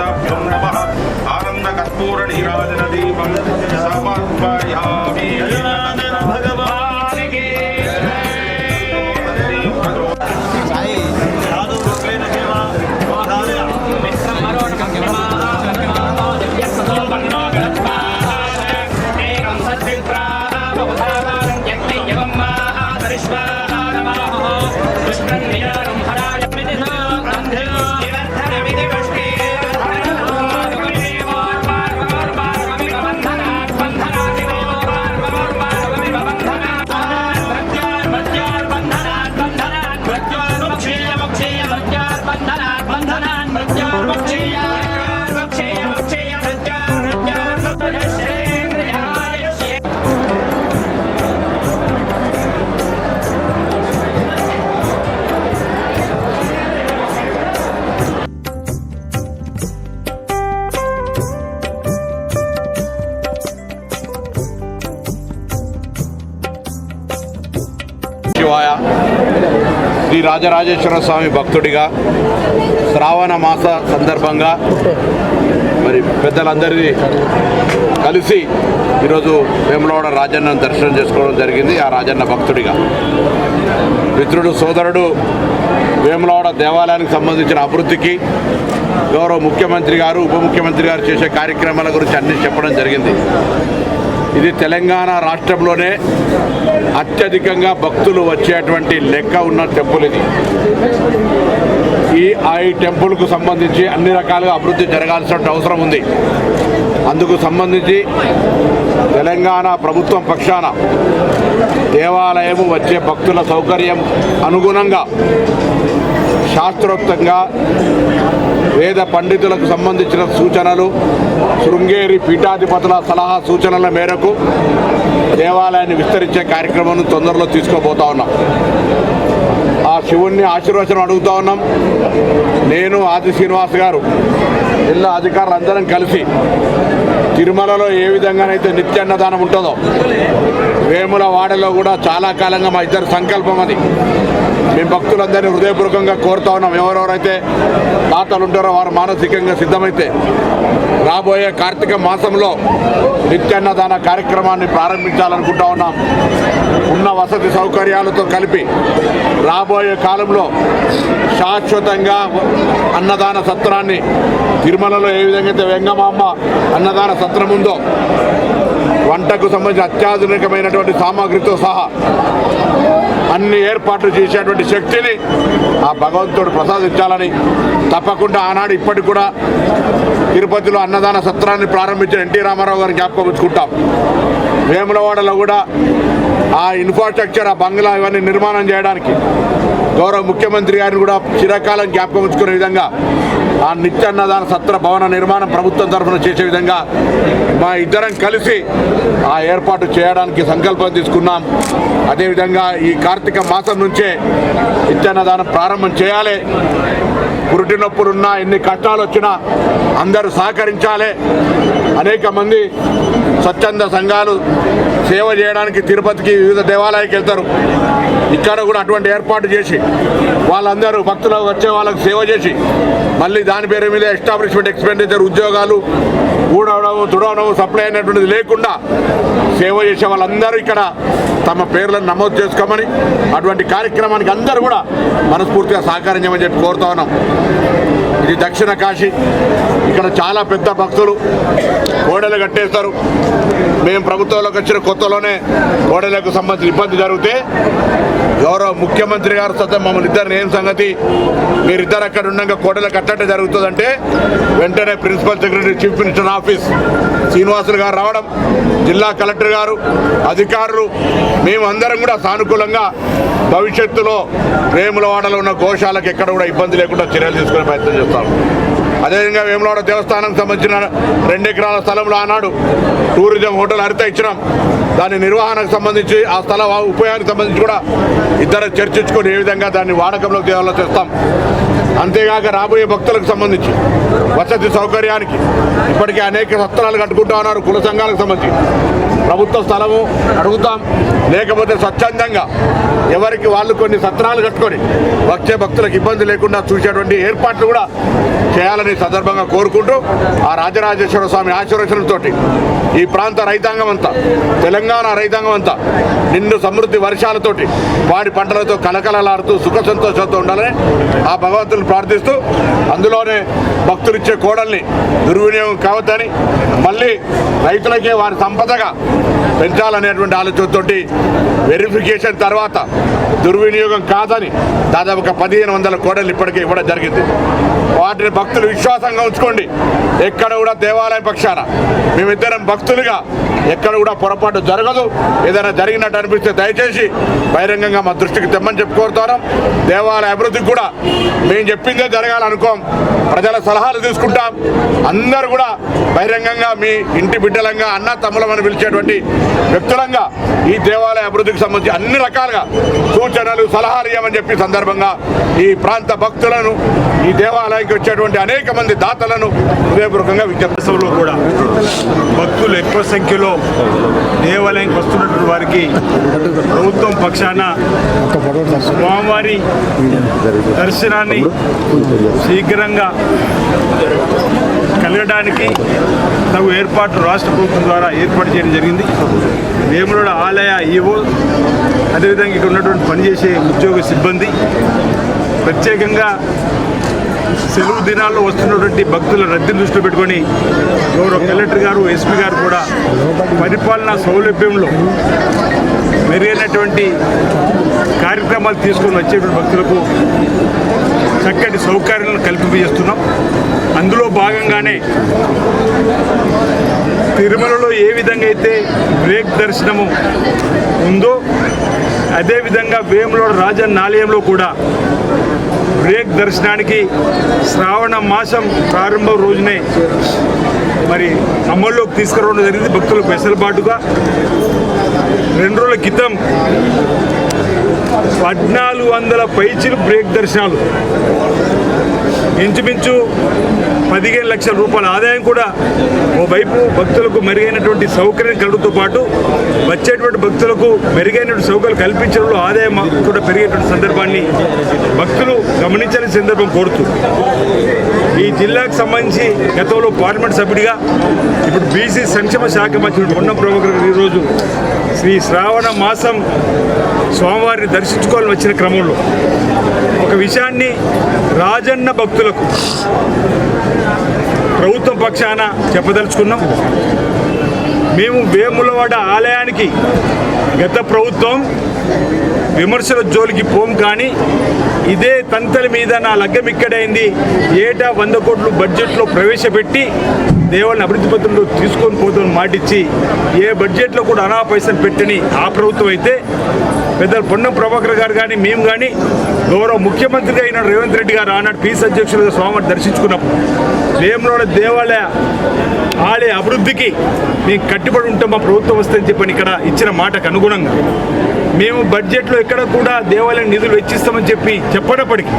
감사합니다. శ్రీ రాజరాజేశ్వర స్వామి భక్తుడిగా శ్రావణ మాస సందర్భంగా మరి పెద్దలందరినీ కలిసి ఈరోజు వేములవాడ రాజన్నను దర్శనం చేసుకోవడం జరిగింది. ఆ రాజన్న భక్తుడిగా. మిత్రుడు సోదరుడు వేములవాడ దేవాలయానికి సంబంధించిన అభివృద్ధికి గౌరవ ముఖ్యమంత్రి గారు ఉప ముఖ్యమంత్రి గారు చేసే కార్యక్రమాల గురించి అన్ని చెప్పడం జరిగింది. ఇది తెలంగాణ రాష్ట్రంలోనే అత్యధికంగా భక్తులు వచ్చేటువంటి లెక్క ఉన్న టెంపుల్ ఇది. ఈ ఆ ఈ టెంపుల్కు సంబంధించి అన్ని రకాలుగా అభివృద్ధి జరగాల్సిన అవసరం ఉంది. అందుకు సంబంధించి తెలంగాణ ప్రభుత్వం పక్షాన దేవాలయము వచ్చే భక్తుల సౌకర్యం అనుగుణంగా శాస్త్రోక్తంగా వేద పండితులకు సంబంధించిన సూచనలు శృంగేరి పీఠాధిపతుల సలహా సూచనల మేరకు దేవాలయాన్ని విస్తరించే కార్యక్రమం తొందరలో తీసుకోబోతా ఉన్నాం. ఆ శివుణ్ణి ఆశీర్వచనం అడుగుతా ఉన్నాం. నేను ఆది శ్రీనివాస్ గారు జిల్లా అధికారులు అందరం కలిసి తిరుమలలో ఏ విధంగానైతే నిత్యాన్నదానం ఉంటుందో వేములవాడలో కూడా చాలా కాలంగా మా ఇద్దరు సంకల్పం అది. మేము భక్తులందరినీ హృదయపూర్వకంగా కోరుతా ఉన్నాం. ఎవరెవరైతే దాతలు ఉంటారో వారు మానసికంగా సిద్ధమైతే రాబోయే కార్తీక మాసంలో నిత్యాన్నదాన కార్యక్రమాన్ని ప్రారంభించాలనుకుంటా ఉన్నాం. ఉన్న వసతి సౌకర్యాలతో కలిపి రాబోయే కాలంలో శాశ్వతంగా అన్నదాన సత్రాన్ని తిరుమలలో ఏ విధంగా అయితే వెంగమాంబ అన్నదాన సత్రం ఉందో వంటకు సంబంధించిన అత్యాధునికమైనటువంటి సామాగ్రితో సహా అన్ని ఏర్పాట్లు చేసేటువంటి శక్తిని ఆ భగవంతుడు ప్రసాదించాలని తప్పకుండా ఆనాడు ఇప్పటికి కూడా తిరుపతిలో అన్నదాన సత్రాన్ని ప్రారంభించిన ఎన్టీ రామారావు గారిని జ్ఞాపకం ఉంచుకుంటాం. వేములవాడలో కూడా ఆ ఇన్ఫ్రాస్ట్రక్చర్ ఆ బంగ్లా ఇవన్నీ నిర్మాణం చేయడానికి గౌరవ ముఖ్యమంత్రి గారిని కూడా చిరకాలం జ్ఞాపకం ఉంచుకునే విధంగా ఆ నిత్యాన్నదాన సత్ర భవన నిర్మాణం ప్రభుత్వం తరఫున చేసే విధంగా మా ఇద్దరం కలిసి ఆ ఏర్పాటు చేయడానికి సంకల్పం తీసుకున్నాం. అదేవిధంగా ఈ కార్తీక మాసం నుంచే నిత్యాన్నదానం ప్రారంభం చేయాలి. పురుటి నొప్పులున్నా ఎన్ని కష్టాలు వచ్చినా అందరూ సహకరించాలి. అనేక మంది స్వచ్ఛంద సంఘాలు సేవ చేయడానికి తిరుపతికి వివిధ దేవాలయాలకు వెళ్తారు. ఇక్కడ కూడా అటువంటి ఏర్పాటు చేసి వాళ్ళందరూ భక్తులు వచ్చే వాళ్ళకి సేవ చేసి మళ్ళీ దాని పేరు మీద ఎస్టాబ్లిష్మెంట్ ఎక్స్పెండిచర్ ఉద్యోగాలు ఊడవడము తుడవడము సప్లై అయినటువంటిది లేకుండా సేవ చేసే వాళ్ళందరూ ఇక్కడ తమ పేర్లను నమోదు చేసుకోమని అటువంటి కార్యక్రమానికి అందరూ కూడా మనస్ఫూర్తిగా సహకరించమని చెప్పి కోరుతా ఉన్నాం. ఇది దక్షిణ కాశీ. ఇక్కడ చాలా పెద్ద భక్తులు కోడలు కట్టేస్తారు. మేము ప్రభుత్వంలోకి వచ్చిన కొత్తలోనే కోడలకు సంబంధించిన ఇబ్బంది జరిగితే గౌరవ ముఖ్యమంత్రి గారు సతం మమ్మల్ని ఇద్దరిని ఏం సంగతి? మీరిద్దరు అక్కడ ఉండగా కోడలు కట్టడం జరుగుతుందంటే వెంటనే principal secretary chief minister office Srinivasulu గారు రావడం జిల్లా కలెక్టర్ గారు అధికారులు మేము అందరం కూడా సానుకూలంగా భవిష్యత్తులో వేములవాడలో ఉన్న గోశాలకు ఎక్కడ కూడా ఇబ్బంది లేకుండా చర్యలు తీసుకునే ప్రయత్నం చేస్తాం. అదేవిధంగా వేములవాడ దేవస్థానం సంబంధించిన రెండు ఎకరాల స్థలంలో ఆనాడు టూరిజం హోటల్ హరిత ఇచ్చినాం. దాని నిర్వహణకు సంబంధించి ఆ స్థల ఉపయోగానికి సంబంధించి కూడా ఇద్దరు చర్చించుకొని ఏ విధంగా దాన్ని వాడకంలోకి తేవాలో చేస్తాం. అంతేగాక రాబోయే భక్తులకు సంబంధించి వసతి సౌకర్యానికి ఇప్పటికే అనేక సత్రాలు కట్టుకుంటా ఉన్నారు కుల సంఘాలకు సంబంధించి. ప్రభుత్వ స్థలము అడుగుతాం. లేకపోతే స్వచ్ఛందంగా ఎవరికి వాళ్ళు కొన్ని సత్రాలు కట్టుకొని వచ్చే భక్తులకు ఇబ్బంది లేకుండా చూసేటువంటి ఏర్పాట్లు కూడా చేయాలని సందర్భంగా కోరుకుంటూ ఆ రాజరాజేశ్వర స్వామి ఆశీర్వచనంతో ఈ ప్రాంత రైతాంగం అంతా తెలంగాణ రైతాంగం అంతా నిన్ను సమృద్ధి వర్షాలతోటి వాడి పంటలతో కలకలలాడుతూ సుఖ సంతోషంతో ఉండాలని ఆ భగవంతుని ప్రార్థిస్తూ అందులోనే భక్తులిచ్చే కోడల్ని దుర్వినియోగం కావద్దని మళ్ళీ రైతులకే వారి సంపదగా పెంచాలనేటువంటి ఆలోచనతోటి వెరిఫికేషన్ తర్వాత దుర్వినియోగం కాదని దాదాపు ఒక పదిహేను వందల కోడలు ఇప్పటికే ఇవ్వడం జరిగింది. వాటిని భక్తులు విశ్వాసంగా ఉంచుకోండి. ఎక్కడ కూడా దేవాలయ పక్షాన మేమిద్దరం భక్తులుగా ఎక్కడ కూడా పొరపాటు జరగదు. ఏదైనా జరిగినట్టు అనిపిస్తే దయచేసి బహిరంగంగా మా దృష్టికి తెమ్మని చెప్పి దేవాలయ అభివృద్ధికి కూడా మేము చెప్పిందే జరగాలనుకోం. ప్రజల సలహాలు తీసుకుంటాం. అందరూ కూడా బహిరంగంగా మీ ఇంటి బిడ్డలంగా అన్న తమ్ములమని పిలిచేటువంటి వ్యక్తులంగా ఈ దేవాలయ అభివృద్ధికి సంబంధించి అన్ని రకాలుగా సూచనలు సలహాలు ఇవ్వమని చెప్పి సందర్భంగా ఈ ప్రాంత భక్తులను ఈ దేవాలయానికి వచ్చేటువంటి అనేక మంది దాతలను హృదయపూర్వకంగా విజ్ఞప్తిలో కూడా భక్తులు ఎక్కువ సంఖ్యలో దేవాలయానికి వస్తున్నటువంటి వారికి ప్రభుత్వం పక్షాన స్వామివారి దర్శనాన్ని శీఘ్రంగా కలగడానికి తగు ఏర్పాట్లు రాష్ట్ర ప్రభుత్వం ద్వారా ఏర్పాటు చేయడం జరిగింది. వేములవాడ ఆలయ ఈవో అదేవిధంగా ఇక్కడ ఉన్నటువంటి పనిచేసే ఉద్యోగ సిబ్బంది ప్రత్యేకంగా సెలవు దినాల్లో వస్తున్నటువంటి భక్తుల రద్దీని దృష్టిలో పెట్టుకొని గౌరవ కలెక్టర్ గారు ఎస్పీ గారు కూడా పరిపాలనా సౌలభ్యంలో మెరుగైనటువంటి కార్యక్రమాలు తీసుకొని వచ్చేటువంటి భక్తులకు చక్కటి సౌకర్యాలను కల్పింపజేస్తున్నాం. అందులో భాగంగానే తిరుమలలో ఏ విధంగా అయితే బ్రేక్ దర్శనము ఉందో అదేవిధంగా వేములోడ రాజన్న ఆలయంలో కూడా బ్రేక్ దర్శనానికి శ్రావణ మాసం ప్రారంభం రోజునే మరి అమల్లోకి తీసుకురావడం జరిగింది భక్తులకు వెసలుబాటుగా. రెండు రోజుల క్రితం పద్నాలుగు వందల పైచిలు బ్రేక్ దర్శనాలు. ఇంచుమించు పదిహేను లక్షల రూపాయల ఆదాయం కూడా ఓవైపు భక్తులకు మెరుగైనటువంటి సౌకర్యం కలుగుతూ పాటు వచ్చేటువంటి భక్తులకు మెరుగైనటువంటి సౌకర్యాలు కల్పించడంలో ఆదాయం కూడా పెరిగేటువంటి సందర్భాన్ని భక్తులు గమనించాలని సందర్భం కోరుతూ. ఈ జిల్లాకు సంబంధించి గతంలో పార్లమెంట్ సభ్యుడిగా ఇప్పుడు బీసీ సంక్షేమ శాఖ మంత్రి ఉన్న ప్రభాకర్ ఈరోజు శ్రీ శ్రావణ మాసం స్వామివారిని దర్శించుకోవాలని వచ్చిన క్రమంలో ఒక విషయాన్ని రాజన్న భక్తులకు ప్రభుత్వం పక్షాన చెప్పదలుచుకున్నాం. మేము వేములవాడ ఆలయానికి గత ప్రభుత్వం విమర్శల జోలికి పోం కానీ ఇదే తంతల మీద నా లగ్గం ఇక్కడైంది. ఏటా వంద కోట్లు బడ్జెట్లో ప్రవేశపెట్టి దేవాలయం అభివృద్ధి పత్రంలో తీసుకొని పోతామని మాటిచ్చి ఏ బడ్జెట్లో కూడా అనా పైసలు పెట్టని ఆ ప్రభుత్వం అయితే పెద్దలు పొన్నం ప్రభాకర్ గారు కానీ మేము కానీ గౌరవ ముఖ్యమంత్రిగా అయిన రేవంత్ రెడ్డి గారు ఆనాడు పీస్ అధ్యక్షులుగా స్వామిని దర్శించుకున్నప్పుడు వేములవాడ దేవాలయ ఆలయ అభివృద్ధికి మేము కట్టుబడి ఉంటాం మా ప్రభుత్వం వస్తే చెప్పని ఇక్కడ ఇచ్చిన మాటకు అనుగుణంగా. మేము బడ్జెట్లో ఎక్కడ కూడా దేవాలయం నిధులు వెచ్చిస్తామని చెప్పి చెప్పనప్పటికీ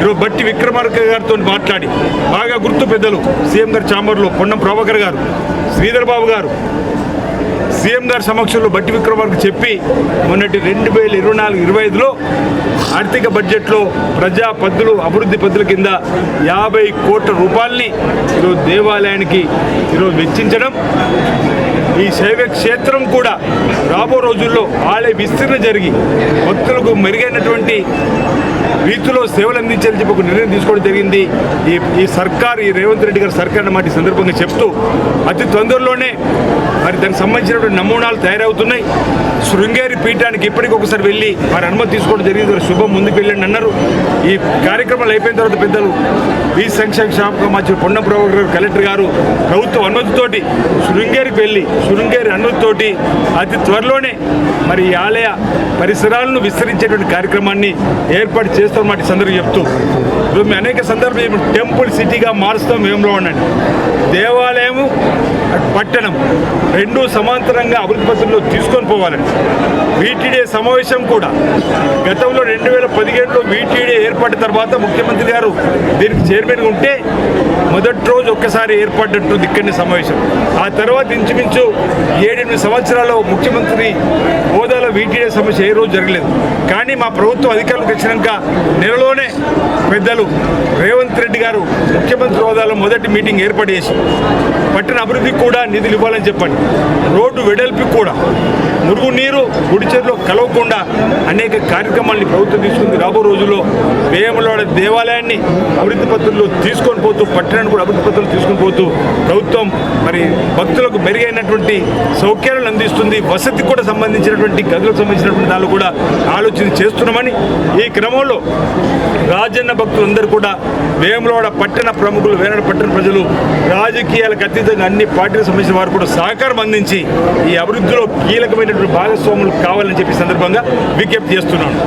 ఈరోజు బట్టి విక్రమార్క గారితో మాట్లాడి బాగా గుర్తు పెద్దలు సీఎం గారు చాంబర్లో పొన్నం ప్రభాకర్ గారు శ్రీధర్ బాబు గారు సీఎం గారి సమక్షంలో బట్టి విక్రమార్కు చెప్పి మొన్నటి రెండు వేల ఇరవై నాలుగు ఇరవై ఐదులో ఆర్థిక బడ్జెట్లో ప్రజా పద్దులు అభివృద్ధి పద్దుల కింద యాభై కోట్ల రూపాయలని ఈరోజు దేవాలయానికి ఈరోజు వెచ్చించడం ఈ శైవ క్షేత్రం కూడా రాబో రోజుల్లో ఆలయ విస్తరణ జరిగి భక్తులకు మెరుగైనటువంటి రీతిలో సేవలు అందించాలని చెప్పి ఒక నిర్ణయం తీసుకోవడం జరిగింది. ఈ ఈ సర్కార్ ఈ రేవంత్ రెడ్డి గారి సర్కార్ అన్నమాట ఈ సందర్భంగా చెప్తూ అతి తొందరలోనే మరి దానికి సంబంధించినటువంటి నమూనాలు తయారవుతున్నాయి. శృంగేరి పీఠానికి ఇప్పటికి ఒకసారి వెళ్ళి వారి అనుమతి తీసుకోవడం జరిగింది. వారి శుభం ముందుకు వెళ్ళండి అన్నారు. ఈ కార్యక్రమాలు అయిపోయిన తర్వాత పెద్దలు ఈ సంక్షేమ శాఖ మంత్రి పొన్న ప్రభాకర్ గారు కలెక్టర్ గారు ప్రభుత్వ అనుమతితోటి శృంగేరికి వెళ్ళి శృంగేరి అన్నుతోటి అతి త్వరలోనే మరి ఈ ఆలయ పరిసరాలను విస్తరించేటువంటి కార్యక్రమాన్ని ఏర్పాటు చేస్తాం మాట సందర్భం చెప్తూ ఇప్పుడు మేము అనేక సందర్భాలు టెంపుల్ సిటీగా మారుస్తాం మేములో ఉండండి. దేవాలయము పట్టణం రెండు సమాంతరంగా అభివృద్ధి పత్రంలో తీసుకొని పోవాలని వీటీడీ సమావేశం కూడా గతంలో రెండు వేల పదిహేడులో వీటీడీ ఏర్పడిన తర్వాత ముఖ్యమంత్రి గారు దీనికి చైర్మన్గా ఉంటే మొదటి రోజు ఒక్కసారి ఏర్పడినట్టుంది ఇక్కడిని సమావేశం. ఆ తర్వాత ఇంచుమించు ఏడెనిమిది సంవత్సరాల్లో ముఖ్యమంత్రి హోదాలో వీటీడే సమస్య ఏ రోజు జరగలేదు. కానీ మా ప్రభుత్వం అధికారులకు వచ్చినాక నెలలోనే పెద్దలు రేవంత్ రెడ్డి గారు ముఖ్యమంత్రి హోదాలో మొదటి మీటింగ్ ఏర్పాటు చేసి పట్టణ అభివృద్ధికి కూడా నిధులు ఇవ్వాలని చెప్పండి. రోడ్డు వెడల్పి కూడా మురుగునీరు గుడిచెరులో కలవకుండా అనేక కార్యక్రమాల్ని ప్రభుత్వం తీసుకుంది. రాబో రోజుల్లో వేములవాడ దేవాలయాన్ని అభివృద్ధి పత్రంలో తీసుకొని పోతూ పట్టణాన్ని కూడా అభివృద్ధి పత్రులు తీసుకొని పోతూ ప్రభుత్వం మరి భక్తులకు మెరుగైనటువంటి సౌకర్యాలను అందిస్తుంది. వసతికి కూడా సంబంధించినటువంటి గదులకు సంబంధించినటువంటి దానిలో కూడా ఆలోచన చేస్తున్నామని ఈ క్రమంలో రాజన్న భక్తులందరూ కూడా వేములవాడ పట్టణ ప్రముఖులు వేనాడు పట్టణ ప్రజలు రాజకీయాలకు అతీతంగా అన్ని పార్టీలకు సంబంధించిన వారు కూడా సహకారం అందించి ఈ అభివృద్ధిలో కీలకమైనటువంటి భాగస్వాములు కావాలని చెప్పి సందర్భంగా విజ్ఞప్తి చేస్తున్నాను.